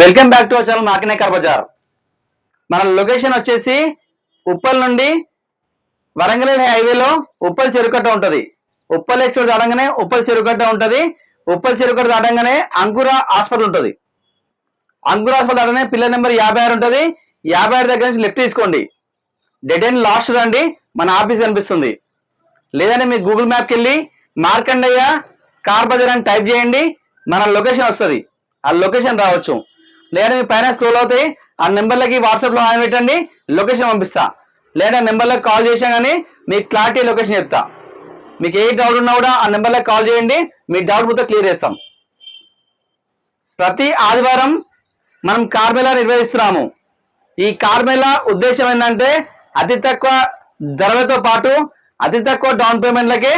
Welcome back to our channel మాకినేకర్ బజార్. మన location వచ్చేసి ఉప్పల్ నుండి వరంగల్ హైవేలో ఉప్పల్ చెరుకట్ట ఉంటుంది. ఉప్పల్ ఎక్స్ప్రెస్ దాటంగానే ఉప్పల్ చెరుకట్ట ఉంటుంది. ఉప్పల్ చెరుకట్ట దాటంగానే అంకుర హాస్పిటల్ ఉంటుంది. అంకుర హాస్పిటల్ దాటనే పిల్లర్ నెంబర్ యాభై ఆరు ఉంటుంది. యాభై ఆరు దగ్గర నుంచి లెఫ్ట్ తీసుకోండి. డెడ్ అండ్ లాస్ట్ రండి. మన ఆఫీస్ కనిపిస్తుంది. లేదంటే మీరు గూగుల్ మ్యాప్కి వెళ్ళి మార్కండయ్య కార్ బజార్ అని టైప్ చేయండి. మన లొకేషన్ వస్తుంది. ఆ లొకేషన్ రావచ్చు. లేదా మీ పైన స్క్రోల్ అవుతాయి ఆ నెంబర్లకి వాట్సాప్లో ఆన్ పెట్టండి లొకేషన్ పంపిస్తా. లేదా నెంబర్లకు కాల్ చేసా కానీ మీకు క్లారిటీ లొకేషన్ చెప్తా. మీకు ఏ డౌట్ ఉన్నా కూడా ఆ నెంబర్లకు కాల్ చేయండి మీ డౌట్ మొత్తం క్లియర్ చేస్తాం. ప్రతి ఆదివారం మనం కార్మేళా నిర్వహిస్తున్నాము. ఈ కార్మేళా ఉద్దేశం ఏంటంటే అతి తక్కువ ధరలతో పాటు అతి తక్కువ డౌన్ పేమెంట్లకే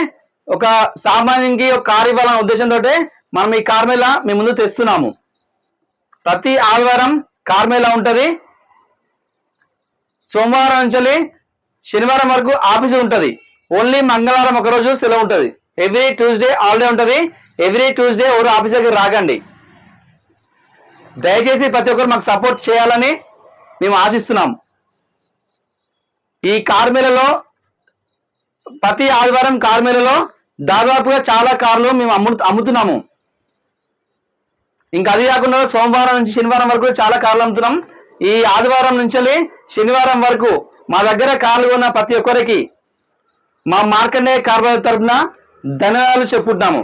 ఒక సామాన్యునికి ఒక కార్ ఇవ్వాలనే ఉద్దేశంతో మనం ఈ కార్మేళా మీ ముందు తెస్తున్నాము. ప్రతి ఆదివారం కార్మేలా ఉంటుంది. సోమవారం నుంచి శనివారం వరకు ఆఫీస్ ఉంటుంది. ఓన్లీ మంగళవారం ఒకరోజు సెలవు ఉంటుంది. ఎవ్రీ ట్యూస్డే హాలిడే ఉంటుంది. ఎవ్రీ ట్యూస్డే ఎవరు ఆఫీస్ దగ్గర రాకండి. దయచేసి ప్రతి ఒక్కరు మాకు సపోర్ట్ చేయాలని మేము ఆశిస్తున్నాం. ఈ కార్మేలలో ప్రతి ఆదివారం కార్మేలలో దాదాపుగా చాలా కార్లు మేము అమ్ము అమ్ముతున్నాము. ఇంకా అది కాకుండా సోమవారం నుంచి శనివారం వరకు చాలా కార్లు అమ్ముతున్నాం. ఈ ఆదివారం నుంచి శనివారం వరకు మా దగ్గర కార్లు ఉన్న ప్రతి ఒక్కరికి మా మార్కండే కార్బోరేట్ తరఫున ధన్యవాదాలు చెప్పుకుంటున్నాము.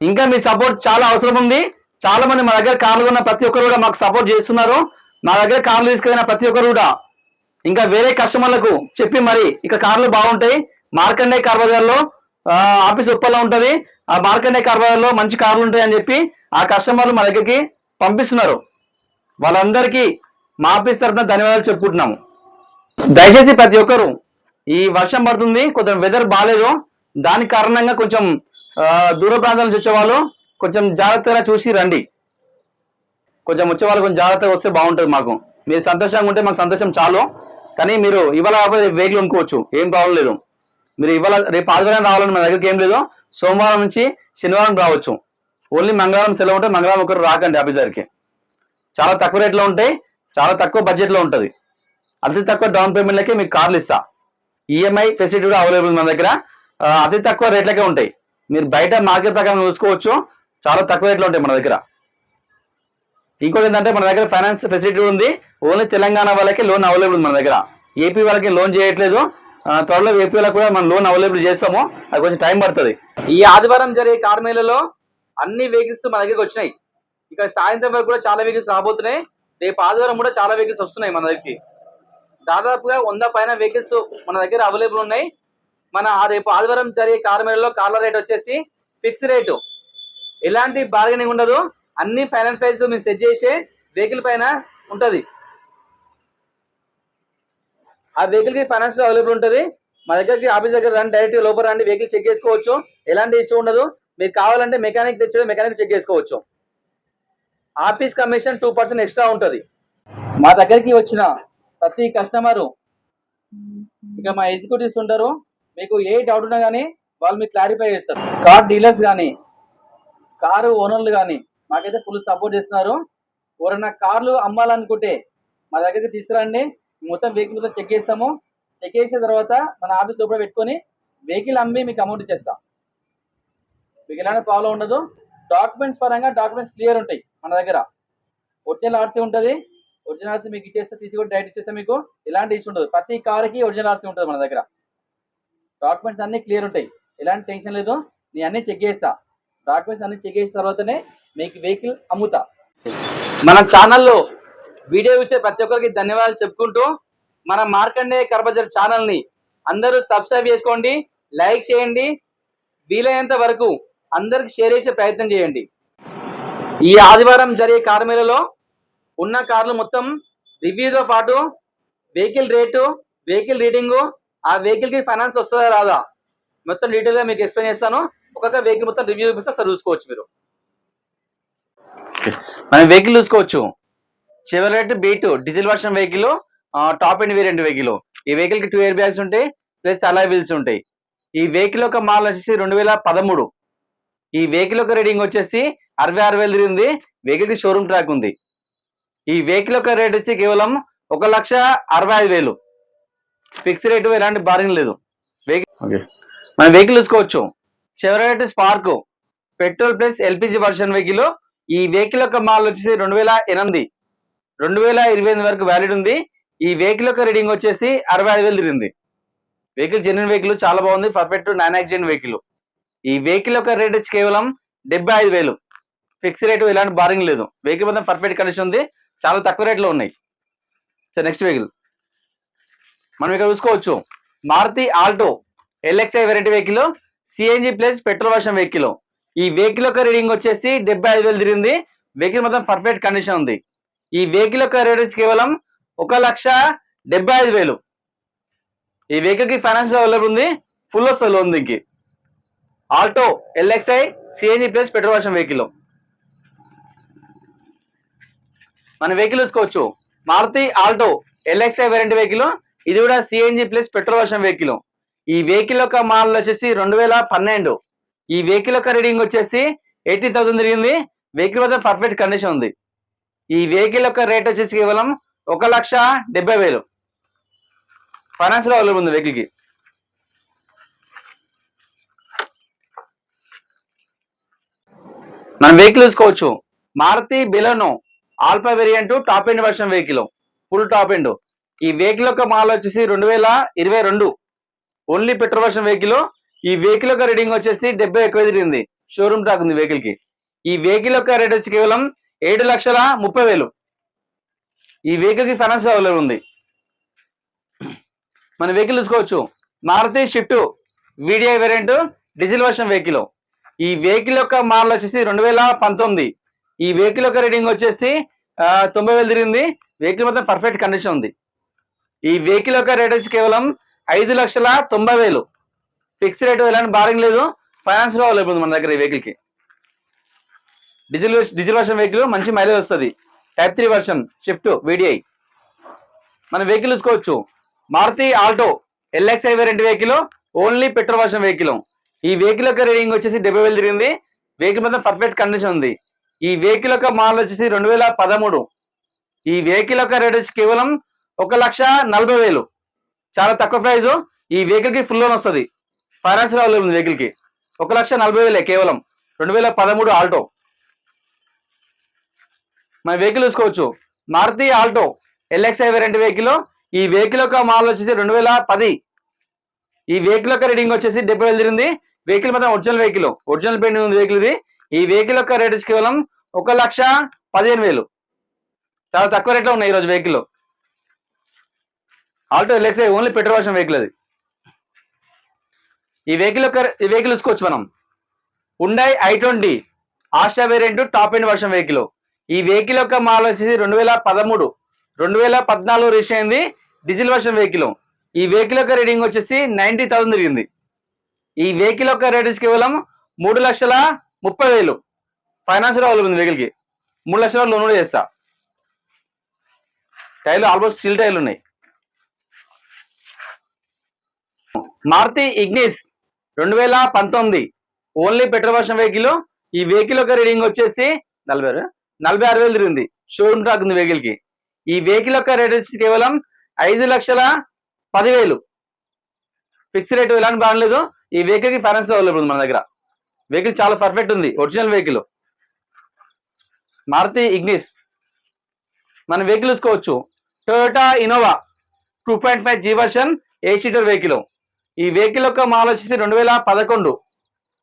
ఇంకా మీ సపోర్ట్ చాలా అవసరం ఉంది. చాలా మంది మా దగ్గర కార్లు ఉన్న ప్రతి ఒక్కరు కూడా మాకు సపోర్ట్ చేస్తున్నారు. మా దగ్గర కార్లు తీసుకెళ్ళిన ప్రతి ఒక్కరు కూడా ఇంకా వేరే కస్టమర్లకు చెప్పి మరి ఇక కార్లు బాగుంటాయి. మార్కండే కార్ ఆఫీస్ ఉప్పల్లో ఉంటుంది. ఆ మార్కెట్ కార్వాలో మంచి కార్లు ఉంటాయి అని చెప్పి ఆ కస్టమర్లు మా దగ్గరికి పంపిస్తున్నారు. వాళ్ళందరికీ మా ఆఫీస్ తరఫున ధన్యవాదాలు చెప్పుకుంటున్నాము. దయచేసి ప్రతి ఒక్కరు ఈ వర్షం పడుతుంది కొంచెం వెదర్ బాగాలేదు దాని కారణంగా కొంచెం దూర ప్రాంతాల నుంచి వచ్చేవాళ్ళు కొంచెం జాగ్రత్తగా చూసి రండి. కొంచెం వచ్చేవాళ్ళు కొంచెం జాగ్రత్తగా వస్తే బాగుంటుంది మాకు. మీరు సంతోషంగా ఉంటే మాకు సంతోషం చాలు. కానీ మీరు ఇవాళ వెహికల్ అనుకోవచ్చు ఏం ప్రాబ్లం లేదు. మీరు ఇవాళ రేపు ఆదివారం రావాలని మన దగ్గరికి ఏం లేదు. సోమవారం నుంచి శనివారం రావచ్చు. ఓన్లీ మంగళవారం సెలవు ఉంటే మంగళవారం ఒకరు రాకండి ఆఫీస్ దగ్గరికి. చాలా తక్కువ రేట్లో ఉంటాయి చాలా తక్కువ బడ్జెట్లో ఉంటుంది. అతి తక్కువ డౌన్ పేమెంట్లకే మీకు కార్లు ఇస్తా. ఈఎంఐ ఫెసిలిటీ కూడా అవైలబుల్ మన దగ్గర. అతి తక్కువ రేట్లకే ఉంటాయి. మీరు బయట మార్కెట్ ప్రకారం చూసుకోవచ్చు చాలా తక్కువ రేట్లో ఉంటాయి మన దగ్గర. ఇంకోటి ఏంటంటే మన దగ్గర ఫైనాన్స్ ఫెసిలిటీ ఉంది. ఓన్లీ తెలంగాణ వాళ్ళకి లోన్ అవైలబుల్ ఉంది మన దగ్గర. ఏపీ వాళ్ళకి లోన్ చేయట్లేదు. త్వరలో ఏపీలో కూడా మనం లోన్ అవైలబుల్ చేస్తాము అది కొంచెం టైం పడుతుంది. ఈ ఆదివారం జరిగే కార్ మేళలో అన్ని వెహికల్స్ మన దగ్గరికి వచ్చినాయి. ఇక సాయంత్రం వరకు కూడా చాలా వెహికల్స్ రాబోతున్నాయి. రేపు ఆదివారం కూడా చాలా వెహికల్స్ వస్తున్నాయి మన దగ్గరికి. దాదాపుగా వంద పైన వెహికల్స్ మన దగ్గర అవైలబుల్ ఉన్నాయి. మన రేపు ఆదివారం జరిగే కార్ మేళలో కార్ల రేట్ వచ్చేసి ఫిక్స్ రేటు ఎలాంటి బార్గెనింగ్ ఉండదు. అన్ని ఫైనాన్స్ ప్రైస్ మీరు సెట్ చేసే వెహికల్ పైన ఉంటుంది. ఆ వెహికల్కి ఫైనాన్స్ అవైలబుల్ ఉంటుంది. మా దగ్గరికి ఆఫీస్ దగ్గర రండి డైరెక్ట్ లోపల రండి వెహికల్ చెక్ చేసుకోవచ్చు. ఎలాంటి ఇష్యూ ఉండదు. మీకు కావాలంటే మెకానిక్ తెచ్చి మెకానిక్ చెక్ చేసుకోవచ్చు. Office commission two percent extra ఉంటుంది. మా దగ్గరికి వచ్చిన ప్రతి కస్టమరు ఇక మా ఎగ్జిక్యూటివ్స్ ఉంటారు మీకు ఏ డౌట్ ఉన్నా కానీ వాళ్ళు మీకు క్లారిఫై చేస్తారు. కార్ డీలర్స్ కానీ కారు ఓనర్లు కానీ మాకైతే ఫుల్ సపోర్ట్ చేస్తున్నారు. ఎవరైనా కార్లు అమ్మాలనుకుంటే మా దగ్గరికి తీసుకురండి. మొత్తం వెహికల్ మొత్తం చెక్ చేస్తాము. చెక్ చేసిన తర్వాత మన ఆఫీస్ లోపల పెట్టుకొని వెహికల్ అమ్మి మీకు అమౌంట్ ఇచ్చేస్తాం. మీకు ఎలాంటి ప్రాబ్లం ఉండదు. డాక్యుమెంట్స్ పరంగా డాక్యుమెంట్స్ క్లియర్ ఉంటాయి మన దగ్గర. ఒరిజినల్ ఆర్సీ ఉంటుంది. ఒరిజినల్ ఆర్సీ మీకు ఇచ్చేస్తే సీసీ కూడా డైరెక్ట్ ఇచ్చేస్తే మీకు. ఎలాంటి ఇష్యూ ఉండదు. ప్రతి కార్కి ఒరిజినల్ ఆర్సీ ఉంటుంది మన దగ్గర. డాక్యుమెంట్స్ అన్నీ క్లియర్ ఉంటాయి. ఎలాంటి టెన్షన్ లేదు. నేను అన్నీ చెక్ చేస్తా. డాక్యుమెంట్స్ అన్నీ చెక్ చేసిన తర్వాతనే మీకు వెహికల్ అమ్ముతా. మన ఛానల్లో వీడియో చూసే ప్రతి ఒక్కరికి ధన్యవాదాలు చెప్పుకుంటూ మన మార్కండే కర్బజర్ ఛానల్ని అందరూ సబ్స్క్రైబ్ చేసుకోండి లైక్ చేయండి వీలైనంత వరకు అందరికి షేర్ చేసే ప్రయత్నం చేయండి. ఈ ఆదివారం జరిగే కార్ మేళలో ఉన్న కార్లు మొత్తం రివ్యూతో పాటు వెహికల్ రేటు వెహికల్ రీడింగు ఆ వెహికల్కి ఫైనాన్స్ వస్తుందా రాదా? మొత్తం డీటెయిల్గా మీకు ఎక్స్ప్లెయిన్ చేస్తాను. ఒక్కొక్క వెహికల్ మొత్తం రివ్యూ చూపిస్తే ఒకసారి చూసుకోవచ్చు మీరు. మనం వెహికల్ చూసుకోవచ్చు. Chevrolet Beat diesel version vehicle top end variant vehicle ఈ వెహికల్కి టూ ఇయర్ బ్యాగ్స్ ఉంటాయి ప్లస్ అలాయ్ వీల్స్ ఉంటాయి. ఈ వెహికల్ యొక్క మాల్ వచ్చేసి రెండు వేల పదమూడు. ఈ వెహికల్ యొక్క రీడింగ్ వచ్చేసి అరవై ఆరు వేలు తిరిగింది. వెహికల్కి షోరూమ్ ట్రాక్ ఉంది. ఈ వెహికల్ యొక్క రేట్ వచ్చి కేవలం ఒక లక్ష అరవై ఐదు వేలు. ఫిక్స్ రేటు ఎలాంటి బారింగ్ లేదు. వెహికల్ మన వెహికల్ చూసుకోవచ్చు. Chevrolet Spark petrol plus LPG version vehicle ఈ వెహికల్ యొక్క మాల్ వచ్చేసి రెండు వేల ఎనిమిది. రెండు వేల ఇరవై ఎనిమిది వరకు వ్యాలిడ్ ఉంది. ఈ వెహికల్ యొక్క రీడింగ్ వచ్చేసి అరవై ఐదు వేలు తిరిగింది. వెహికల్ జెన్యున్ వెహికల్ చాలా బాగుంది. పర్ఫెక్ట్ నాన్ యాక్సిడెంట్ వెహికల్ ఈ వెహికల్ యొక్క రేట్ వచ్చి కేవలం డెబ్బై ఐదు వేలు. ఫిక్స్ రేటు ఎలాంటి బారింగ్ లేదు. వెహికల్ మొత్తం పర్ఫెక్ట్ కండిషన్ ఉంది. చాలా తక్కువ రేట్లో ఉన్నాయి. సార్ నెక్స్ట్ వెహికల్ మనం ఇక్కడ చూసుకోవచ్చు. Maruti Alto LXI variety vehicle CNG plus petrol version vehicle ఈ వెహికల్ యొక్క రీడింగ్ వచ్చేసి డెబ్బై ఐదు వేలు తిరిగింది. వెహికల్ మొత్తం పర్ఫెక్ట్ కండిషన్ ఉంది. ఈ వెహికల్ యొక్క రేట్ కేవలం ఒక లక్ష డెబ్బై ఐదు వేలు. ఈ వెహికల్కి ఫైనాన్స్ అవైలబుల్ ఉంది ఫుల్ వస్తుంది లోన్ దీనికి. Alto LXI CNG plus petrol version vehicle మన వెహికల్ చూసుకోవచ్చు. Maruti Alto LXI variant vehicle ఇది కూడా CNG plus petrol version vehicle ఈ వెహికల్ యొక్క మోడల్ వచ్చేసి రెండు వేల పన్నెండు. ఈ వెహికల్ యొక్క రీడింగ్ వచ్చేసి ఎయిటీ థౌసండ్ తిరిగింది. వెహికల్ వద్ద పర్ఫెక్ట్ కండిషన్ ఉంది. ఈ వెహికల్ యొక్క రేట్ వచ్చేసి కేవలం ఒక లక్ష డెబ్బై వేలు. ఫైనాన్స్లో అవైలబుల్ ఉంది వెహికల్కి మనం వెహికల్ చూసుకోవచ్చు. Maruti Baleno Alpha variant top end version vehicle full top end ఈ వెహికల్ యొక్క మాల్ వచ్చేసి రెండు వేల ఇరవై రెండు. ఓన్లీ పెట్రోల్ వర్షన్ వెహికల్ ఈ వెహికల్ యొక్క రీడింగ్ వచ్చేసి డెబ్బై ఎక్కువ తిరిగింది షోరూమ్ టాక్ ఉంది వెహికల్కి. ఈ వెహికల్ యొక్క రేట్ వచ్చి కేవలం ఏడు లక్షల ముప్పై వేలు. ఈ వెహికల్కి ఫైనాన్స్ అవైలబుల్ ఉంది. మన వెహికల్ చూసుకోవచ్చు Maruti Swift VDI variant diesel version vehicle ఈ వెహికల్ యొక్క మోడల్ వచ్చేసి రెండు వేల పంతొమ్మిది. ఈ వెహికల్ యొక్క రీడింగ్ వచ్చేసి తొంభై వేలు తిరిగింది. వెహికల్ మొత్తం పర్ఫెక్ట్ కండిషన్ ఉంది. ఈ వెహికల్ యొక్క రేట్ వచ్చి కేవలం ఐదు లక్షల తొంభై వేలు. ఫిక్స్ రేట్ ఎలాంటి బారింగ్ లేదు. ఫైనాన్స్లో అవైలబుల్ ఉంది మన దగ్గర ఈ వెహికల్కి డీజిల్ డీజిల్ వర్షన్ వెహికల్ మంచి మైలేజ్ వస్తుంది. Type three version Swift VDI మనం వెహికల్ చూసుకోవచ్చు. మారుతి ఆల్టో ఎల్ఎక్స్ఐ రెండు vehicle only petrol version vehicle ఈ వెహికల్ యొక్క రేటింగ్ వచ్చేసి డెబ్బై వేలు తిరిగింది. వెహికల్ మొత్తం పర్ఫెక్ట్ కండిషన్ ఉంది. ఈ వెహికల్ యొక్క మోడల్ వచ్చేసి రెండు వేల పదమూడు. ఈ వెహికల్ యొక్క రేట్ వచ్చి కేవలం ఒక లక్ష నలభై వేలు. చాలా తక్కువ ప్రైజ్ ఈ వెహికల్కి ఫుల్ లోన్ వస్తుంది. ఫైనాన్స్ అవైలబుల్ ఉంది వెహికల్కి. ఒక లక్ష నలభై వేలే కేవలం. రెండు వేల పదమూడు ఆల్టో. మన వెహికల్ చూసుకోవచ్చు. Maruti Alto LXI variant vehicle ఈ వెహికల్ యొక్క మోడల్ వచ్చేసి రెండు వేల పది. ఈ వెహికల్ యొక్క రీడింగ్ వచ్చేసి డెబ్బై వేలు తిరిగింది. వెహికల్ మాత్రం ఒరిజినల్ వెహికల్ ఒరిజినల్ పెయింటింగ్ ఉంది వెహికల్ ఇది. ఈ వెహికల్ యొక్క రేట్ కేవలం ఒక లక్ష పదిహేను వేలు. చాలా తక్కువ రేట్లో ఉన్నాయి ఈరోజు vehicle Alto LXI only petrol version vehicle అది. ఈ వెహికల్ యొక్క ఈ వెహికల్ చూసుకోవచ్చు మనం. ఉండాయి i twenty Asta variant top end version vehicle ఈ వెహికల్ యొక్క మాల్ వచ్చేసి రెండు వేల పదమూడు. రెండు వేల పద్నాలుగు రిజిస్టర్ అయింది డీజిల్ వర్షన్ వెహికల్. ఈ వెహికల్ యొక్క రీడింగ్ వచ్చేసి నైన్టీ థౌసండ్ తిరిగింది. ఈ వెహికల్ యొక్క రేట్ కేవలం మూడు లక్షల ముప్పై వేలు. ఫైనాన్స్ అవైలబుల్ ఉంది వెహికల్కి. మూడు లక్షల లోన్ కూడా చేస్తా. టైర్లు ఆల్మోస్ట్ స్టీల్ టైర్లు ఉన్నాయి. మారుతి ఇగ్నిస్ రెండు వేల పంతొమ్మిది. ఓన్లీ పెట్రోల్ వర్షన్ వెహికల్ ఈ వెహికల్ యొక్క రీడింగ్ వచ్చేసి నలభై ఆరు నలభై ఆరు వేలు తిరిగింది. షోరూమ్ టాక్ ఉంది వెహికల్కి ఈ వెహికల్ యొక్క రేట్ వచ్చి కేవలం ఐదు లక్షల పదివేలు. ఫిక్స్ రేట్ ఎలాంటి బాగలేదు ఈ వెహికల్కి ఫైనాన్స్ అవైలబుల్ ఉంది మన దగ్గర. వెహికల్ చాలా పర్ఫెక్ట్ ఉంది. Original vehicle. మారుతి ఇగ్నిస్. మన వెహికల్ చూసుకోవచ్చు. Toyota Innova two point five G version eight seater vehicle. ఈ వెహికల్ యొక్క మాల్ వచ్చేసి రెండు వేల పదకొండు.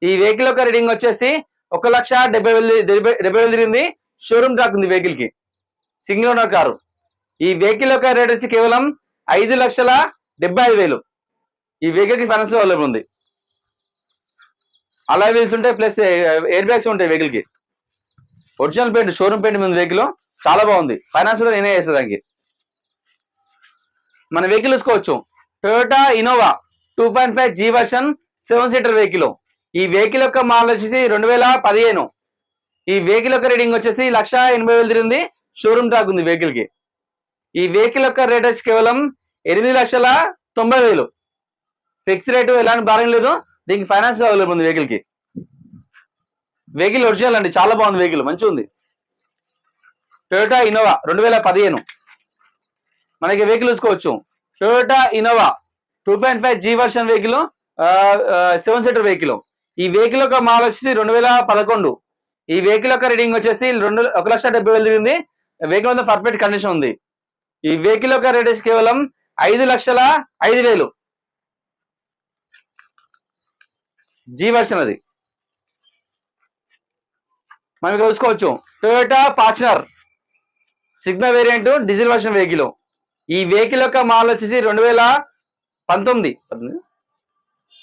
ఈ వెహికల్ యొక్క రీడింగ్ వచ్చేసి ఒక లక్ష డెబ్బై వేలు డెబ్బై డెబ్బై వేలు తిరిగింది. షోరూమ్ ట్రాక్ ఉంది వెహికల్కి సింగిల్ ఓనర్ కారు. ఈ వెహికల్ యొక్క రేట్ వచ్చి కేవలం ఐదు లక్షల డెబ్బై ఐదు వేలు. ఈ వెహికల్కి ఫైనాన్స్ అవైలబుల్ ఉంది. అలా వీల్స్ ఉంటాయి ప్లస్ ఎయిర్ బ్యాగ్స్ ఉంటాయి వెహికల్కి ఒరిజినల్ పెయింట్ షోరూమ్ పెయింట్ మీద వెహికల్ చాలా బాగుంది. ఫైనాన్స్ కూడా నేనే చేస్తా దానికి. మన వెహికల్ చూసుకోవచ్చు Toyota Innova two point five G version seven seater vehicle ఈ వెహికల్ యొక్క మాల్ వచ్చేసి రెండు వేల పదిహేను. ఈ వెహికల్ యొక్క రీడింగ్ వచ్చేసి లక్ష ఎనభై వేలు తిరిగింది. షోరూమ్ టాక్ ఉంది వెహికల్కి. ఈ వెహికల్ యొక్క రేట్ వచ్చి కేవలం ఎనిమిది లక్షల తొంభై వేలు. ఫిక్స్ రేటు ఎలాంటి భారం లేదు. దీనికి ఫైనాన్స్ అవైలబుల్ ఉంది వెహికల్కి. వెహికల్ ఒరిజినల్ అండి. చాలా బాగుంది వెహికల్ మంచిగా ఉంది. టొయోటా ఇన్నోవా రెండు వేల పదిహేను. మనకి వెహికల్ చూసుకోవచ్చు. Toyota Innova two point five G version vehicle seven seater vehicle ఈ వెహికల్ యొక్క మాల్ వచ్చేసి రెండు వేల పదకొండు. ఈ వెహికల్ యొక్క రీడింగ్ వచ్చేసి రెండు ఒక లక్ష డెబ్బై వేలు తిరిగింది. వెహికల్ అంతా పర్ఫెక్ట్ కండిషన్ ఉంది. ఈ వెహికల్ యొక్క రేట్ కేవలం ఐదు లక్షల ఐదు వేలు. జీ వర్షన్ అది. మనం ఇక్కడ చూసుకోవచ్చు Toyota Fortuner signal variant diesel version vehicle ఈ వెహికల్ యొక్క మాల్ వచ్చేసి రెండు వేల పంతొమ్మిది.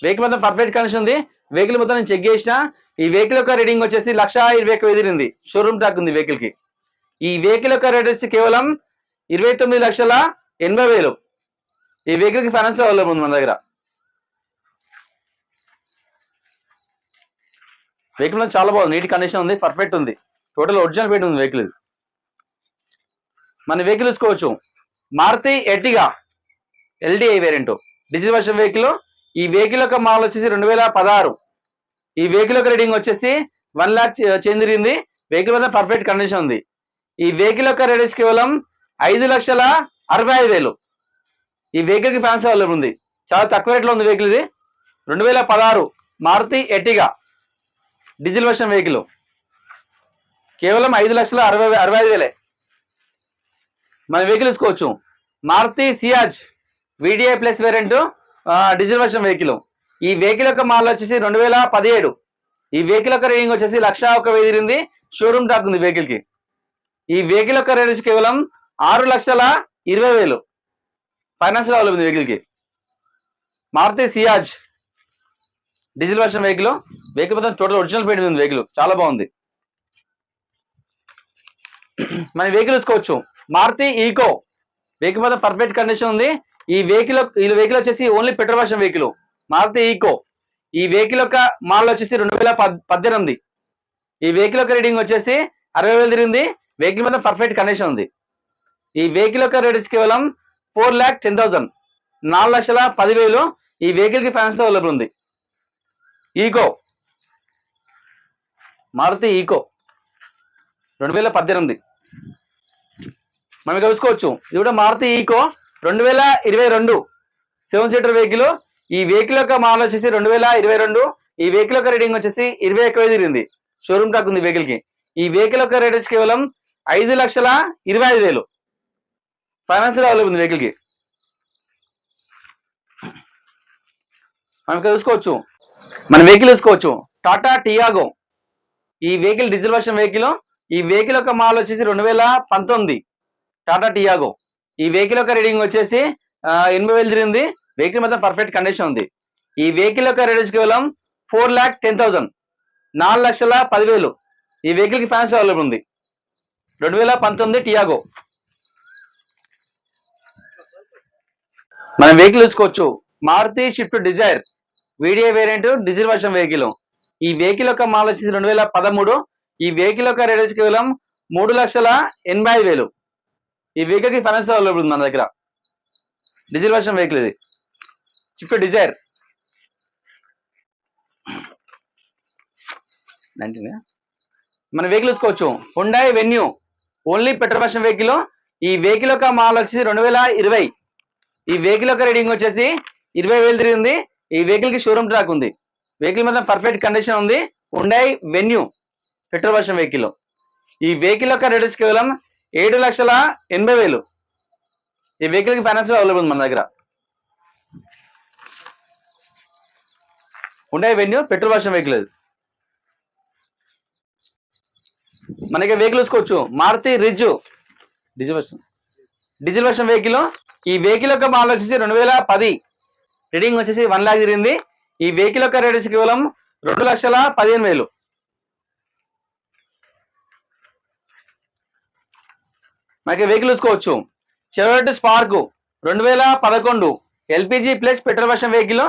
వెహికల్ మొత్తం పర్ఫెక్ట్ కండిషన్ ఉంది. వెహికల్ మొత్తం నేను చెక్ చేసిన. ఈ వెహికల్ యొక్క రీడింగ్ వచ్చేసి లక్ష ఇరవై ఒక ఎదిరింది షోరూమ్ టాక్ ఉంది వెహికల్కి. ఈ వెహికల్ యొక్క రేట్ వచ్చి కేవలం ఇరవై తొమ్మిది లక్షల ఎనభై వేలు. ఈ వెహికల్కి ఫైనాన్స్ అవైలబుల్ ఉంది మన దగ్గర. వెహికల్ చాలా బాగుంది. నీట్ కండిషన్ ఉంది పర్ఫెక్ట్ ఉంది. టోటల్ ఒరిజినల్ పెయింట్ ఉంది వెహికల్ ఇది మన వెహికల్ చూసుకోవచ్చు. Maruti Ertiga LDI variant diesel version vehicle ఈ వెహికల్ యొక్క మోడల్ వచ్చేసి రెండు వేల పదహారు. ఈ వెహికల్ యొక్క రేటింగ్ వచ్చేసి వన్ లాక్ చెందిరింది. వెహికల్ మీద పర్ఫెక్ట్ కండిషన్ ఉంది. ఈ వెహికల్ యొక్క రేట్ కేవలం ఐదు లక్షల అరవై ఐదు వేలు. ఈ వెహికల్కి ఫ్యాన్స్ అవైలబుల్ ఉంది. చాలా తక్కువ రేట్లో ఉంది వెహికల్ ఇది. రెండు వేల పదహారు Maruti Ertiga diesel version vehicle కేవలం ఐదు లక్షల అరవై అరవై ఐదు వేలే. మన వెహికల్ తీసుకోవచ్చు. Maruti Ciaz VDI plus variant diesel version vehicle ఈ వెహికల్ యొక్క మాల్ వచ్చేసి రెండు వేల పదిహేడు. ఈ వెహికల్ యొక్క రేటింగ్ వచ్చేసి లక్ష ఒక వెయ్యి షోరూమ్ టాక్ ఉంది వెహికల్కి. ఈ వెహికల్ యొక్క రేట్ కేవలం ఆరు లక్షల ఇరవై వేలు. ఫైనాన్స్లో ఉంది వెహికల్కి. Maruti Ciaz diesel version vehicle vehicle మొత్తం టోటల్ ఒరిజినల్ పెయింట్ ఉంది వెహికల్ చాలా బాగుంది. మన వెహికల్ చూసుకోవచ్చు. మారుతి ఈకో వెహికల్ మొత్తం పర్ఫెక్ట్ కండిషన్ ఉంది. ఈ వెహికల్ ఈ వెహికల్ వచ్చేసి only petrol version vehicle Maruti Eeco. ఈ వెహికల్ యొక్క మాల్ వచ్చేసి రెండు వేల పద్దెనిమిది ఈ వెహికల్ యొక్క రీడింగ్ వచ్చేసి అరవై వేలు తిరిగింది. వెహికల్ మీద పర్ఫెక్ట్ కండిషన్ ఉంది. ఈ వెహికల్ యొక్క రేట్ కేవలం ఫోర్ ల్యాక్ టెన్ థౌసండ్ నాలుగు లక్షల పదివేలు ఈ వెహికల్కి ఫైనాన్స్ అవైలబుల్ ఉంది. ఈకో. మారుతి ఈకో. రెండు వేల పద్దెనిమిది. మనం చూసుకోవచ్చు ఇది కూడా మారుతి ఈకో. రెండు వేల ఇరవై రెండు. సెవెన్ సీటర్ వెహికల్ ఈ వెహికల్ యొక్క మోడల్ వచ్చేసి రెండు వేల ఇరవై రెండు. ఈ వెహికల్ యొక్క రేటింగ్ వచ్చేసి ఇరవై ఎక్కువ తిరిగింది. షోరూమ్ టాక్ ఉంది వెహికల్కి. ఈ వెహికల్ యొక్క రేట్ వచ్చి కేవలం ఐదు లక్షల ఇరవై ఐదు వేలు. ఫైనాన్స్ అవైలబుల్ ఉంది వెహికల్కి. మనం చూసుకోవచ్చు మన వెహికల్ చూసుకోవచ్చు టాటా టియాగో ఈ వెహికల్ డీజిల్ వర్షన్ వెహికల్ ఈ వెహికల్ యొక్క మాల్ వచ్చేసి రెండు వేల పంతొమ్మిది. టాటా టియాగో ఈ వెహికల్ యొక్క రీడింగ్ వచ్చేసి ఎనభై వేలు తిరిగింది. వెహికల్ మొత్తం పర్ఫెక్ట్ కండిషన్ ఉంది. ఈ వెహికల్ యొక్క రేట్ కేవలం ఫోర్ ల్యాక్ టెన్ థౌసండ్ నాలుగు లక్షల పదివేలు. ఈ వెహికల్కి ఫ్యాన్స్ అవైలబుల్ ఉంది. రెండు వేల పంతొమ్మిది టియాగో మనం వెహికల్ చూసుకోవచ్చు. Maruti Swift Dzire VDI variant diesel version vehicle ఈ వెహికల్ యొక్క మాల్ వచ్చేసి రెండు వేల పదమూడు. ఈ వెహికల్ యొక్క రేట్ కేవలం మూడు లక్షల ఎనభై ఐదు వేలు. ఈ వెహికల్కి ఫైనాన్స్ అవైలబుల్ ఉంది మన దగ్గర. డిజిల్ వర్షన్ వెహికల్ ఇది. స్విఫ్ట్ డిజైర్ నైన్టీన్ మన వెహికల్ చూసుకోవచ్చు. Hyundai Venue only petrol version vehicle ఈ వెహికల్ యొక్క మాల్ వచ్చేసి రెండు వేల ఇరవై. ఈ వెహికల్ యొక్క రీడింగ్ వచ్చేసి ఇరవై వేలు తిరిగింది ఈ వెహికల్కి షోరూమ్ ట్రాక్ ఉంది. వెహికల్ మొత్తం పర్ఫెక్ట్ కండిషన్ ఉంది. Hyundai Venue petrol version vehicle ఈ వెహికల్ యొక్క రేట్ కేవలం ఏడు లక్షల ఎనభై వేలు. ఈ వెహికల్కి ఫైనాన్స్ అవైలబుల్ ఉంది మన దగ్గర. Hyundai Venue petrol version vehicle మనకి వెహికల్ చూసుకోవచ్చు Maruti Ritz diesel version diesel version vehicle ఈ వెహికల్ యొక్క మోడల్ వచ్చేసి రెండు వేల పది. రీడింగ్ వచ్చేసి వన్ లాక్ జరిగింది ఈ వెహికల్ యొక్క రేట్ వచ్చి కేవలం రెండు లక్షల పదిహేను వేలు. మనకి వెహికల్ చూసుకోవచ్చు చెవెట్ స్పార్క్ రెండు వేల పదకొండు. LPG plus petrol version vehicle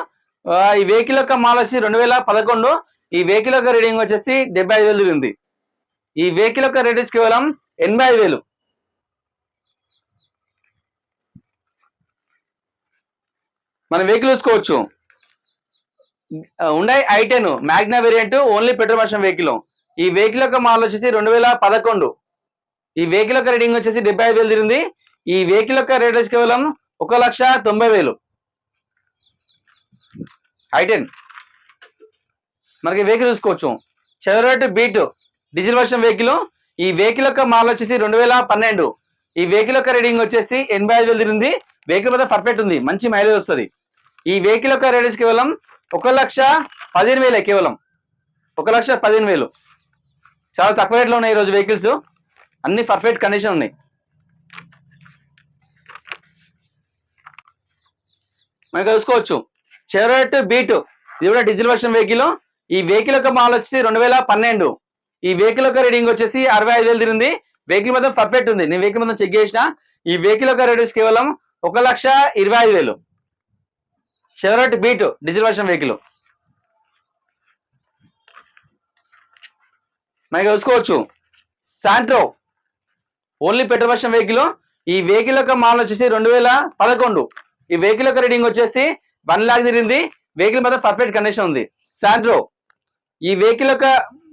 ఈ వెహికల్ యొక్క మాల్ వచ్చి రెండు వేల పదకొండు. ఈ వెహికల్ యొక్క రీడింగ్ వచ్చేసి డెబ్బై ఐదు వేలు ఉంది. ఈ వెహికల్ యొక్క రేట్ కేవలం ఎనభై ఐదు వేలు. మన వెహికల్ చూసుకోవచ్చు. ఉండే i ten Magna variant only petrol version vehicle ఈ వెహికల్ యొక్క మాల్ వచ్చేసి రెండు వేల పదకొండు. ఈ వెహికల్ యొక్క రేటింగ్ వచ్చేసి డెబ్బై ఐదు వేలు తిరిగింది. ఈ వెహికల్ యొక్క రేట్ కేవలం ఒక లక్ష తొంభై వేలు. I ten. మనకి వెహికల్ చూసుకోవచ్చు. Chevrolet Beat diesel version vehicle ఈ వెహికల్ యొక్క మాల్ వచ్చేసి రెండు వేల పన్నెండు. ఈ వెహికల్ యొక్క రీడింగ్ వచ్చేసి ఎనభై ఐదు వేలు తిరిగింది. వెహికల్ మీద పర్ఫెక్ట్ ఉంది. మంచి మైలేజ్ వస్తుంది. ఈ వెహికల్ యొక్క రేట్ కేవలం ఒక లక్ష పదిహేను వేలే కేవలం. ఒక లక్ష పదిహేను వేలు. చాలా తక్కువ రేట్లో ఉన్నాయి ఈరోజు వెహికల్స్ అన్ని పర్ఫెక్ట్ కండిషన్ ఉన్నాయి. మనం చూసుకోవచ్చు. Chevrolet Beat. ఇది కూడా డీజిల్ వర్షన్ వెహికల్. ఈ వెహికల్ యొక్క మాల్ వచ్చేసి రెండు వేల పన్నెండు. ఈ వెహికల్ యొక్క రీడింగ్ వచ్చేసి అరవై ఐదు వేలు తిరిగింది. వెహికల్ మొత్తం పర్ఫెక్ట్ ఉంది. నేను వెహికల్ మొత్తం చెక్ చేసిన. ఈ వెహికల్ యొక్క రేట్ కేవలం ఒక లక్ష ఇరవై ఐదు వేలు. Chevrolet Beat diesel version vehicle. మనకి చూసుకోవచ్చు Santro only petrol version vehicle ఈ వెహికల్ యొక్క మాల్ వచ్చేసి రెండు వేల పదకొండు. ఈ వెహికల్ యొక్క రీడింగ్ వచ్చేసి వన్ లాక్ తిరిగింది. వెహికల్ మాత్రం పర్ఫెక్ట్ కండిషన్ ఉంది. శాంట్రో ఈ వెహికల్ యొక్క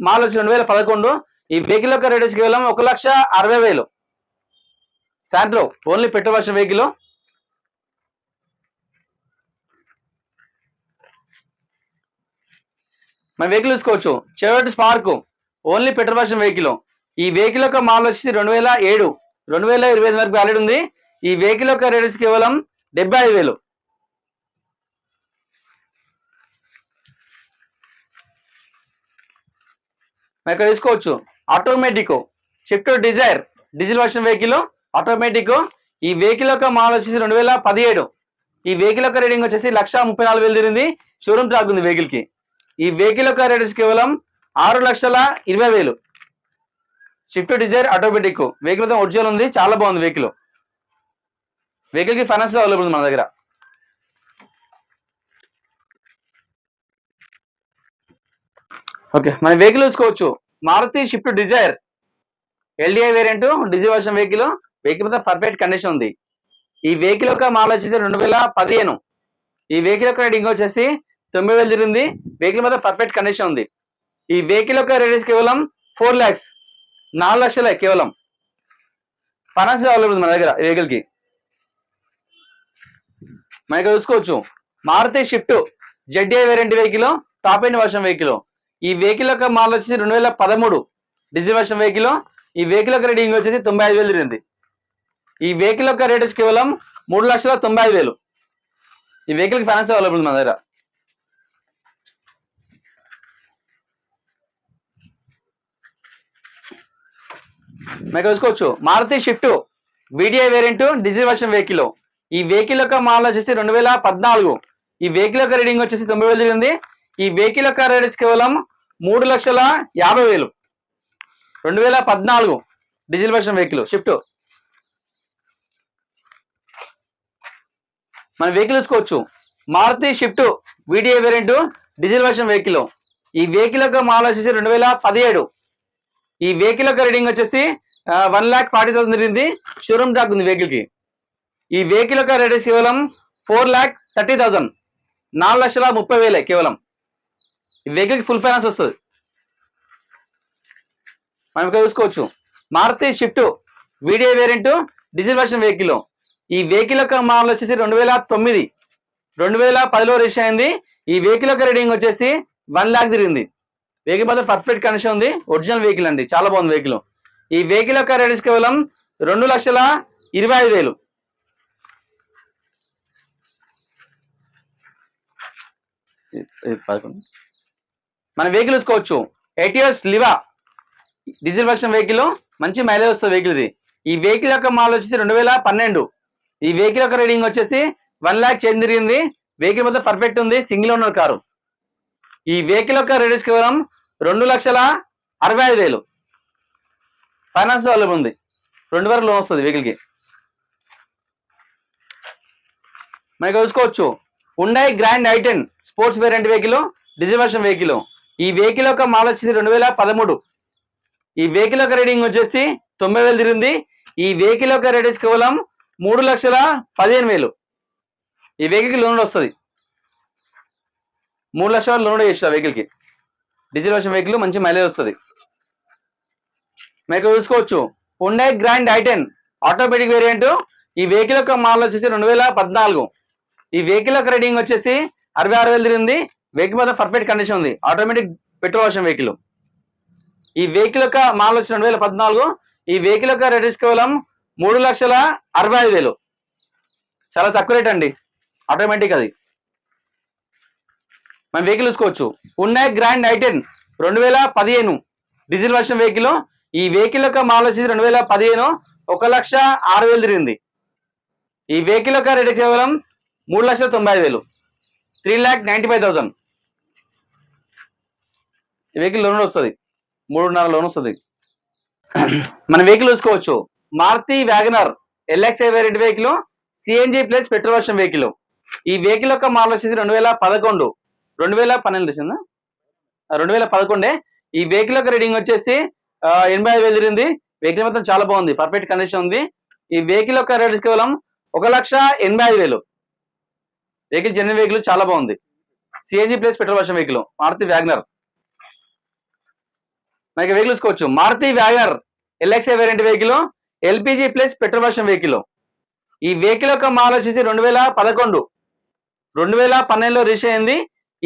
మాల్ వచ్చి రెండు వేల పదకొండు. ఈ వెహికల్ యొక్క రేట్ వచ్చి కేవలం ఒక లక్ష అరవై వేలు. Santro only petrol version vehicle మన వెహికల్ చూసుకోవచ్చు. Chevrolet Spark only petrol version vehicle ఈ వెహికల్ యొక్క మాల్ వచ్చేసి రెండు వేల ఏడు. రెండు వేల ఇరవై ఐదు వరకు వ్యాలిడ్ ఉంది. ఈ వెహికల్ యొక్క రేట్ కేవలం డెబ్బై ఐదు వేలు. ఇక్కడ తీసుకోవచ్చు. Automatic Swift Dzire diesel version vehicle automatic ఈ వెహికల్ యొక్క మాల్ వచ్చేసి రెండు వేల పదిహేడు. ఈ వెహికల్ యొక్క రేటింగ్ వచ్చేసి లక్ష ముప్పై నాలుగు వేలు తిరిగింది. షోరూమ్ ట్రాక్ ఉంది వెహికల్కి. ఈ వెహికల్ యొక్క రేట్ కేవలం ఆరు లక్షల ఇరవై వేలు. షిఫ్ట్ డిజైర్ ఆటోమేటిక్ వెహికల్ మొత్తం ఒరిజినల్ ఉంది. చాలా బాగుంది వెహికల్ వెహికల్కి ఫైనాన్స్ అవైలబుల్ ఉంది మన దగ్గర. ఓకే మన వెహికల్ చూసుకోవచ్చు. Maruti Swift Dzire LDI variant Dzire version vehicle vehicle మీద పర్ఫెక్ట్ కండిషన్ ఉంది. ఈ వెహికల్ యొక్క మాల వచ్చేసి రెండు వేల పదిహేను. ఈ వెహికల్ యొక్క రేటింగ్ వచ్చేసి తొమ్మిది వేలు తిరిగింది. వెహికల్ మీద పర్ఫెక్ట్ కండిషన్ ఉంది. ఈ వెహికల్ యొక్క రేట్ కేవలం ఫోర్ ల్యాక్స్ నాలుగు లక్షలే కేవలం. ఫైనాన్స్ అవైలబుల్ ఉంది మన దగ్గర ఈ వెహికల్కి. మనకి చూసుకోవచ్చు. Maruti Swift ZA variant vehicle top end version vehicle ఈ వెహికల్ యొక్క మాల్ వచ్చేసి రెండు వేల పదమూడు డిజిల్ వర్షన్ వెహికల్ ఈ వెహికల్ యొక్క రేటింగ్ వచ్చేసి తొంభై ఐదు వేలు తిరిగింది. ఈ వెహికల్ యొక్క రేట్ వచ్చి కేవలం మూడు లక్షల తొంభై ఐదు వేలు. ఈ వెహికల్ ఫైనాన్స్ అవైలబుల్ మా మన దగ్గర. మీకు చూసుకోవచ్చు Maruti Swift VDI variant diesel version vehicle ఈ వెహికల్ యొక్క మాల్ వచ్చేసి రెండు వేల పద్నాలుగు. ఈ వెహికల్ యొక్క రీడింగ్ వచ్చేసి తొంభై వేలు జరిగింది ఈ వెహికల్ యొక్క రేట్ కేవలం మూడు లక్షల యాభై వేలు. రెండు వేల పద్నాలుగు డీజిల్ వర్షన్ వెహికల్ షిఫ్ట్. మన వెహికల్ తీసుకోవచ్చు Maruti Swift VDI variant diesel version vehicle. ఈ వెహికల్ యొక్క మాల్ వచ్చేసి రెండు వేల పదిహేడు. ఈ వెహికల్ యొక్క రీడింగ్ వచ్చేసి వన్ ల్యాక్ ఫార్టీ థౌసండ్ జరిగింది షోరూమ్ టాక్ ఉంది వెహికల్కి ఈ వెహికల్ యొక్క రేట్ కేవలం ఫోర్ ల్యాక్ థర్టీ థౌసండ్. నాలుగు లక్షల ముప్పై వేలే కేవలం. వెహికల్కి ఫుల్ ఫైనాన్స్ వస్తుంది. మనం ఇక్కడ చూసుకోవచ్చు. Maruti Swift VDI variant diesel version vehicle ఈ వెహికల్ యొక్క మోడల్ వచ్చేసి రెండు వేల తొమ్మిది. రెండు వేల పదిలో రిజిస్టర్ అయింది. ఈ వెహికల్ యొక్క రీడింగ్ వచ్చేసి వన్ ల్యాక్ తిరిగింది. వెహికల్ మాత్రం పర్ఫెక్ట్ కండిషన్ ఉంది. ఒరిజినల్ వెహికల్ అండి. చాలా బాగుంది వెహికల్ ఈ వెహికల్ యొక్క రేట్ కేవలం రెండు లక్షల ఇరవై ఐదు వేలు. పదకొండు. మన వెహికల్ చూసుకోవచ్చు. Eight years Liva diesel version vehicle మంచి మైలేజ్ వస్తుంది వెహికల్ ఇది ఈ వెహికల్ యొక్క మాల్ వచ్చేసి రెండు వేల పన్నెండు. ఈ వెహికల్ యొక్క రీడింగ్ వచ్చేసి వన్ ల్యాక్ చేంజ్ తిరిగింది వెహికల్ మొత్తం పర్ఫెక్ట్ ఉంది సింగిల్ ఓనర్ కారు ఈ వెహికల్ యొక్క రేడియస్ కేవలం రెండు లక్షల అరవై ఐదు వేలు. ఫైనాన్స్ అవైలబుల్ ఉంది. రెండు వరకు లోన్ వస్తుంది వెహికల్కి మనకి చూసుకోవచ్చు. ఉండాయి Grand i ten sports variant vehicle diesel version vehicle ఈ వెహికల్ యొక్క మాల్ వచ్చేసి రెండు వేల పదమూడు. ఈ వెహికల్ యొక్క రేటింగ్ వచ్చేసి తొంభై వేలు తిరిగింది. ఈ వెహికల్ యొక్క రేట్ కేవలం మూడు లక్షల పదిహేను వేలు. ఈ వెహికల్కి లోన్ వస్తుంది. మూడు లక్షల లోన్ చేసిన ఆ వెహికల్కి డీజిల్ వచ్చిన వెహికల్ మంచి మైలేజ్ వస్తుంది. మీకు చూసుకోవచ్చు. Hyundai Grand i ten automatic variant ఈ వెహికల్ యొక్క మోడల్ వచ్చేసి రెండు వేల పద్నాలుగు. ఈ వెహికల్ యొక్క రేటింగ్ వచ్చేసి అరవై ఆరు వేలు తిరిగింది. వెహికల్ మీద పర్ఫెక్ట్ కండిషన్ ఉంది. ఆటోమేటిక్ పెట్రోల్ వర్షన్ వెహికల్ ఈ వెహికల్ యొక్క మోడల్ వచ్చి రెండు వేల పద్నాలుగు ఈ వెహికల్ యొక్క రేట్ కేవలం మూడు లక్షల అరవై ఐదు వేలు. చాలా తక్కువ రేట్ అండి. ఆటోమేటిక్ అది. మనం వెహికల్ చూసుకోవచ్చు. ఉన్నాయి గ్రాండ్ ఐటెన్ రెండు వేల పదిహేను. డీజిల్ వర్షన్ వెహికల్ ఈ వెహికల్ యొక్క మోడల్ వచ్చి రెండు వేల పదిహేను ఒక లక్ష ఆరు వేలు తిరిగింది. ఈ వెహికల్ యొక్క రేట్ కేవలం మూడు లక్షల తొంభై ఐదు వేలు. Three lakh ninety five thousand vehicle loan వస్తుంది. మూడున్నర లోన్ వస్తుంది. మన వెహికల్ చూసుకోవచ్చు. Maruti WagonR LX variant vehicle CNG plus petrol version vehicle ఈ వెహికల్ యొక్క మోడల్ వచ్చేసి రెండు వేల పదకొండు. రెండు వేల పన్నెండు వచ్చిందా రెండు వేల పదకొండే. ఈ వెహికల్ యొక్క రీడింగ్ వచ్చేసి ఎనభై ఐదు వేలు జరిగింది వెహికల్ మొత్తం చాలా బాగుంది. పర్ఫెక్ట్ కండిషన్ ఉంది. ఈ వెహికల్ యొక్క రేట్ కేవలం ఒక లక్ష ఎనభై ఐదు వేలు. వెహికల్ జనరల్ వెహికల్ చాలా బాగుంది. CNG plus petrol version vehicle Maruti WagonR మనకి వెహికల్ చూసుకోవచ్చు Maruti WagonR LXI variant vehicle LPG plus petrol version vehicle ఈ వెహికల్ యొక్క మాల్ వచ్చేసి రెండు వేల పదకొండు. రెండు వేల పన్నెండులో రిలీజ్ అయింది.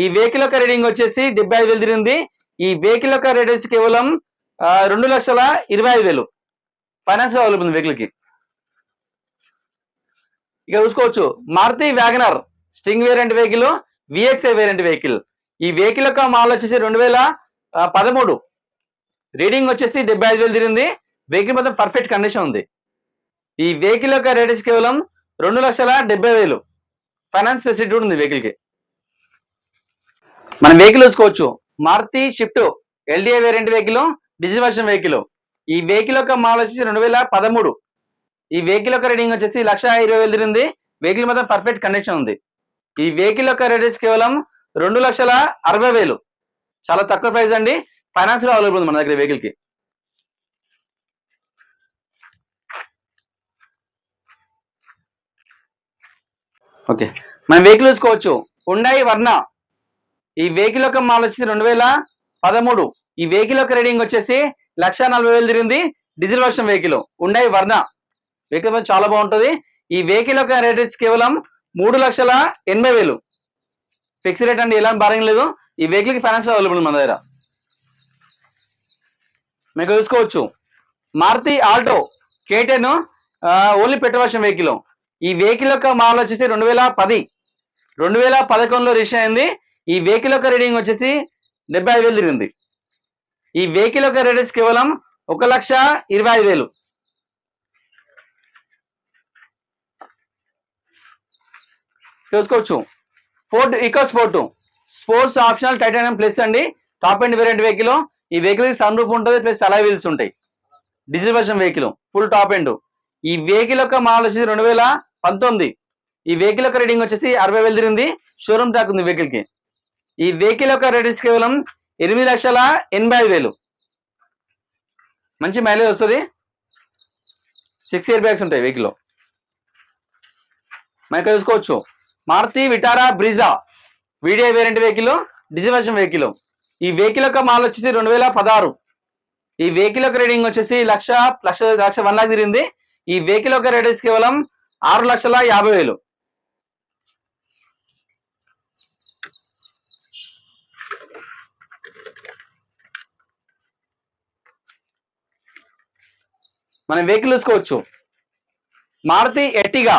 ఈ వెహికల్ యొక్క రీడింగ్ వచ్చేసి డెబ్బై ఐదు వేలు తిరిగింది. ఈ వెహికల్ యొక్క రేట్ వచ్చి కేవలం రెండు లక్షల ఇరవై ఐదు వేలు. ఫైనాన్స్ అవైలబుల్ ఉంది వెహికల్కి. ఇక చూసుకోవచ్చు. Maruti WagonR sting variant vehicle VXI variant vehicle ఈ వెహికల్ యొక్క మాల్ వచ్చేసి రెండు వేల పదమూడు. రీడింగ్ వచ్చేసి డెబ్బై ఐదు వేలు తిరిగింది. వెహికల్ మొత్తం పర్ఫెక్ట్ కండిషన్ ఉంది. ఈ వెహికల్ యొక్క రేట్ కేవలం రెండు లక్షల డెబ్బై వేలు. ఫైనాన్స్ ఫెసిలిటీ ఉంది వెహికల్కి మనం వెహికల్ చూసుకోవచ్చు. Maruti Swift LDI variant vehicle digital version vehicle ఈ వెహికల్ యొక్క మాల్ వచ్చేసి రెండు వేల పదమూడు. ఈ వెహికల్ యొక్క రీడింగ్ వచ్చేసి లక్ష ఇరవై వేలు తిరిగింది. వెహికల్ మొత్తం పర్ఫెక్ట్ కండిషన్ ఉంది. ఈ వెహికల్ యొక్క రేట్ కేవలం రెండు లక్షల అరవై వేలు. చాలా తక్కువ ప్రైస్ అండి. ఫైనాన్స్లో అవైలబుల్ ఉంది మన దగ్గర వెహికల్కి. ఓకే మనం వెహికల్ చూసుకోవచ్చు. ఉండాయి వర్ణ ఈ వెహికల్ యొక్క మాల్ వచ్చేసి రెండు వేల పదమూడు. ఈ వెహికల్ యొక్క రేడింగ్ వచ్చేసి లక్ష నలభై వేలు తిరిగింది డీజిల్ వర్షన్ వెహికల్ ఉండాయి వర్ణ వెహికల్ చాలా బాగుంటుంది. ఈ వెహికల్ యొక్క రేట్ కేవలం మూడు లక్షల ఎనభై వేలు. ఫిక్స్ రేట్ అండి ఎలాంటి భారం లేదు. ఈ వెహికల్కి ఫైనాన్స్ అవైలబుల్ మన దగ్గర. మీకు చూసుకోవచ్చు Maruti Alto K ten only petrol version vehicle. ఈ వెహికల్ యొక్క మామూలు వచ్చేసి రెండు వేల పది. రెండు వేల పదకొండులో రిజిస్టర్ అయింది. ఈ వెహికల్ యొక్క రీడింగ్ వచ్చేసి డెబ్బై ఐదు వేలు తిరిగింది. ఈ వెహికల్ యొక్క రేట్ కేవలం ఒక లక్ష ఇరవై ఐదు వేలు. చూసుకోవచ్చు Ford EcoSport. Sports optional titanium plus అండి. Top end variant vehicle. ఈ వెహికల్కి సన్ రూఫ్ ఉంటుంది ప్లస్ అలా వీల్స్ ఉంటాయి. Digital version vehicle full top end ఈ వెహికల్ యొక్క మోడల్ వచ్చేసి రెండు వేల పంతొమ్మిది. ఈ వెహికల్ యొక్క రేటింగ్ వచ్చేసి అరవై వేలు తిరిగింది. షోరూమ్ ట్యాక్ ఉంది వెహికల్కి. ఈ వెహికల్ యొక్క రేట్ కేవలం ఎనిమిది లక్షల ఎనభై ఐదు వేలు. మంచి మైలేజ్ వస్తుంది. సిక్స్ ఇయర్ బ్యాగ్స్ ఉంటాయి వెహికల్ మనకి చూసుకోవచ్చు. Maruti Vitara Brezza. VDI variant vehicle digital version vehicle ఈ వెహికల్ యొక్క మాల్ వచ్చేసి రెండు వేల పదహారు. ఈ వెహికల్ యొక్క రేటింగ్ వచ్చేసి లక్ష లక్ష లక్ష వన్ లాక్ తిరిగింది. ఈ వెహికల్ యొక్క రేట్ కేవలం ఆరు లక్షల యాభై వేలు. మనం వెహికల్ చూసుకోవచ్చు. Maruti Ertiga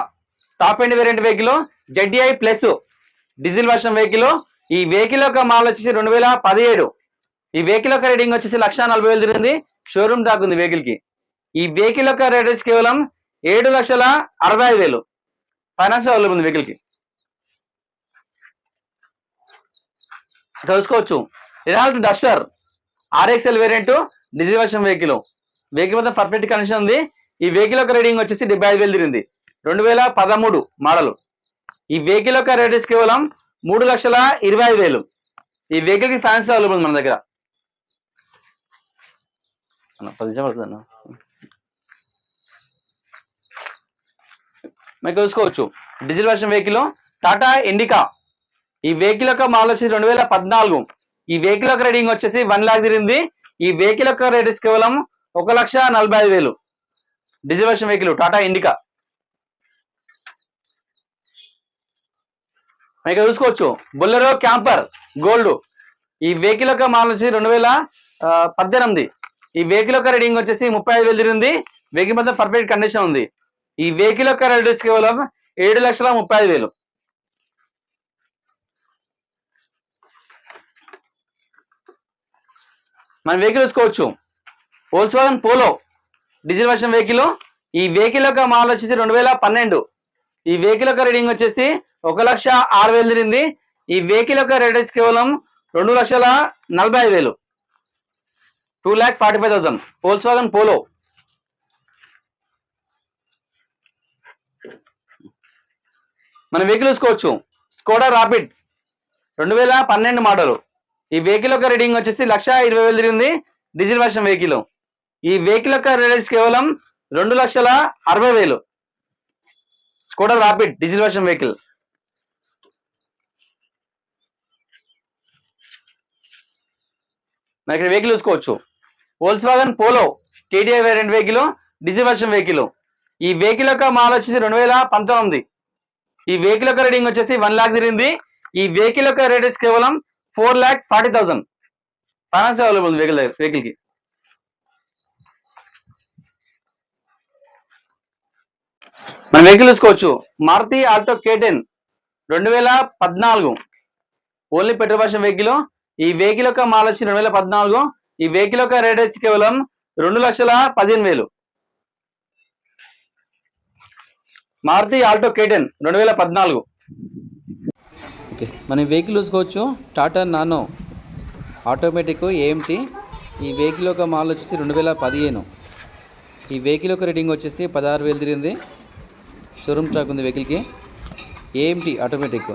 top end variant vehicle ZDI plus diesel version vehicle ఈ వెహికల్ యొక్క మాల్ వచ్చేసి రెండు వేల పదిహేడు. ఈ వెహికల్ యొక్క రేటింగ్ వచ్చేసి లక్ష నలభై వేలు తిరిగింది. షోరూమ్ దాకా ఉంది వెహికల్కి. ఈ వెహికల్ యొక్క రేట్ వచ్చి కేవలం ఏడు లక్షల అరవై ఐదు వేలు. ఫైనాన్స్ అవైలబుల్ ఉంది వెహికల్కి. తెలుసుకోవచ్చు. Renault Duster RXL variant diesel version vehicle vehicle మొత్తం పర్ఫెక్ట్ కండిషన్ ఉంది. ఈ వెహికల్ యొక్క రేటింగ్ వచ్చేసి డెబ్బై ఐదు వేలు తిరిగింది. రెండు వేల పదమూడు మోడల్ ఈ వెహికల్ యొక్క రేట్ కేవలం మూడు లక్షల ఇరవై ఐదు వేలు. ఈ వెహికల్కి ఫ్యాన్స్ అవైలబుల్ మన దగ్గర. పది నిమిషాలు పడుతుంది అన్న. మీకు చూసుకోవచ్చు diesel version vehicle Tata Indica ఈ వెహికల్ యొక్క మాల్ వచ్చేసి రెండు వేల పద్నాలుగు. ఈ వెహికల్ యొక్క రేటింగ్ వచ్చేసి వన్ లాక్ తిరిగింది. ఈ వెహికల్ యొక్క రేట్ కేవలం ఒక లక్ష నలభై ఐదు వేలు. Diesel version vehicle Tata Indica మీకు చూసుకోవచ్చు. Bolero Camper Gold. ఈ వెహికల్ యొక్క మాల వచ్చి రెండు వేల పద్దెనిమిది. ఈ వెహికల్ యొక్క రీడింగ్ వచ్చేసి ముప్పై ఐదు వేలు తిరిగింది. వెహికల్ మొత్తం పర్ఫెక్ట్ కండిషన్ ఉంది. ఈ వెహికల్ యొక్క రేట్ కేవలం ఏడు లక్షల ముప్పై ఐదు వేలు. మన వెహికల్ చూసుకోవచ్చు. Volkswagen Polo diesel version vehicle ఈ వెహికల్ యొక్క మోడల్ వచ్చేసి రెండు వేల పన్నెండు. ఈ వెహికల్ యొక్క రీడింగ్ వచ్చేసి ఒక లక్ష ఆరు వేలు తిరిగింది. ఈ వెహికల్ యొక్క రేట్ వచ్చి కేవలం రెండు లక్షల నలభై ఐదు వేలు. Two lakh forty five thousand. Poles వాగన్ పోలో మన వెహికల్ చూసుకోవచ్చు. స్కోడా రాపిడ్ రెండు వేల పన్నెండు మోడల్ ఈ వెహికల్ యొక్క రీడింగ్ వచ్చేసి లక్ష ఇరవై వేలు తిరిగింది. డీజిల్ వర్షన్ వెహికల్ ఈ వెహికల్ యొక్క రేట్స్ కేవలం రెండు లక్షల అరవై వేలు. Skoda Rapid diesel version vehicle మనకి ఇక్కడ వెహికల్ చూసుకోవచ్చు Volkswagen Polo TDI variant vehicle diesel version vehicle ఈ వెహికల్ యొక్క మాల్ వచ్చేసి రెండు వేల పంతొమ్మిది. ఈ వెహికల్ యొక్క రేటింగ్ వచ్చేసి వన్ లాక్ తిరిగింది. ఈ వెహికల్ యొక్క రేట్ వచ్చి కేవలం four lakh forty thousand finance available ఉంది వెహికల్ వెహికల్కి. మన వెహికల్ చూసుకోవచ్చు. మారుతి ఆల్టో కేటెన్ రెండు వేల పద్నాలుగు. ఓన్లీ పెట్రోల్ వర్షన్ వెహికల్ ఈ వెహికల్ యొక్క మాల్ వచ్చి రెండు వేల పద్నాలుగు. ఈ వెహికల్ యొక్క రేట్ వచ్చి కేవలం రెండు లక్షల పదిహేను వేలు. మారుతి ఆల్టో కేటెన్ రెండు వేల పద్నాలుగు. ఓకే మనం వెహికల్ చూసుకోవచ్చు. టాటా నానో ఆటోమేటిక్ ఏఎంటీ ఈ వెహికల్ యొక్క మాల్ వచ్చేసి రెండు వేల పదిహేను. ఈ వెహికల్ యొక్క రీడింగ్ వచ్చేసి పదహారు వేలు తిరిగింది. షోరూమ్ ట్రాక్ ఉంది వెహికల్కి ఏఎంటీ ఆటోమేటిక్.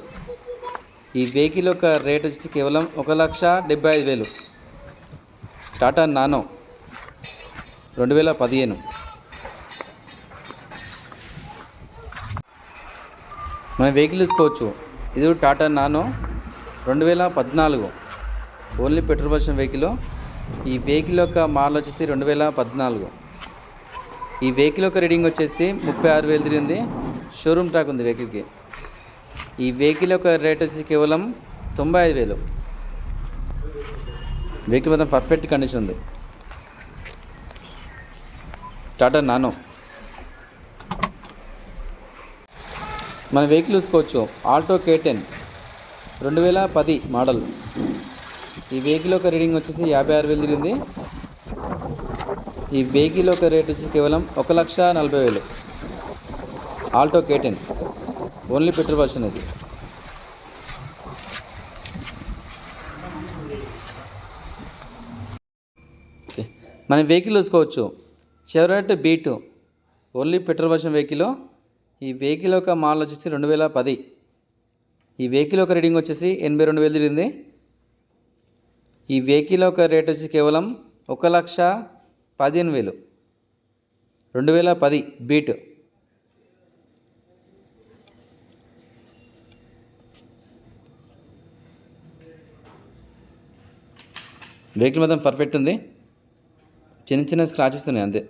ఈ వెహికల్ యొక్క రేట్ వచ్చేసి కేవలం ఒక లక్ష డెబ్బై ఐదు వేలు. టాటా నానో రెండు వేల పదిహేను. మనం వెహికల్ తీసుకోవచ్చు. ఇది టాటా నానో రెండు వేల పద్నాలుగు. Only petrol version vehicle. ఈ వెహికల్ యొక్క మోడల్ వచ్చేసి రెండు వేల పద్నాలుగు. ఈ వెహికల్ యొక్క రీడింగ్ వచ్చేసి ముప్పై ఆరు వేలు తిరిగింది. షోరూమ్ ట్రాక్ ఉంది వెహికల్కి. ఈ వెహికల్ యొక్క రేట్ వచ్చి కేవలం తొంభై ఐదు వేలు. వెహికల్ మొత్తం పర్ఫెక్ట్ కండిషన్ ఉంది. టాటా నానో మన వెహికల్ చూసుకోవచ్చు. ఆల్టో కే టెన్ రెండు వేల పది మోడల్ ఈ వెహికల్ యొక్క రీడింగ్ వచ్చేసి యాభై ఆరు వేలు తిరిగింది. ఈ వెహికల్ యొక్క రేట్ వచ్చేసి కేవలం ఒక లక్ష నలభై వేలు. Alto K ten only petrol version ఇది ఓకే. మనం వెహికల్ చూసుకోవచ్చు. Chevrolet Beat only petrol version vehicle. ఈ వెహికల్ యొక్క మాల్ వచ్చేసి రెండు వేల పది. ఈ వెహికల్ యొక్క రీడింగ్ వచ్చేసి ఎనభై రెండు వేలు తిరిగింది. ఈ వెహికల్ యొక్క రేట్ వచ్చి కేవలం ఒక లక్ష పదిహేను వేలు. రెండు వేల పది బీట్ వెహికల్ మొత్తం పర్ఫెక్ట్ ఉంది. చిన్న చిన్న స్క్రాచెస్ ఉన్నాయి అంతే.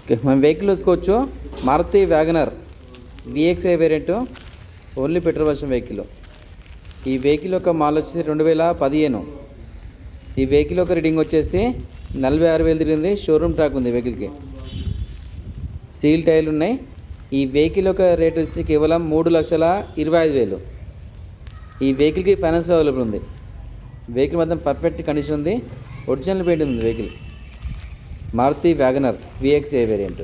ఓకే మనం వెహికల్ చూసుకోవచ్చు. Maruti WagonR VXI variant only petrol version vehicle ఈ వెహికల్ యొక్క మాల్ వచ్చేసి రెండు వేల పదిహేను. ఈ వెహికల్ యొక్క రీడింగ్ వచ్చేసి నలభై ఆరు వేలు తిరిగింది. షోరూమ్ ట్రాక్ ఉంది వెహికల్కి సీల్ టైర్లు ఉన్నాయి. ఈ వెహికల్ యొక్క రేట్ వచ్చి కేవలం మూడు లక్షల ఇరవై ఐదు వేలు. ఈ వెహికల్కి ఫైనాన్స్ అవైలబుల్ ఉంది. వెహికల్ మొత్తం పర్ఫెక్ట్ కండిషన్ ఉంది. ఒరిజినల్ పెయింట్ ఉంది vehicle Maruti WagonR VXI variant